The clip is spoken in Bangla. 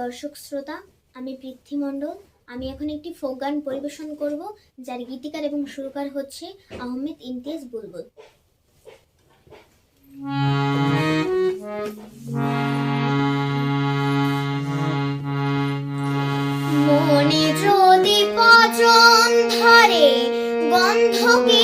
দর্শক শ্রোতা, আমি পৃথ্বী মণ্ডল। আমি এখন একটি ফোক গান পরিবেশন করব, যার গীতিকার এবং সুরকার হচ্ছে আহমেদ ইমতিয়াজ বুলবুল। মনে যদি পচন ধরে, গন্ধ কি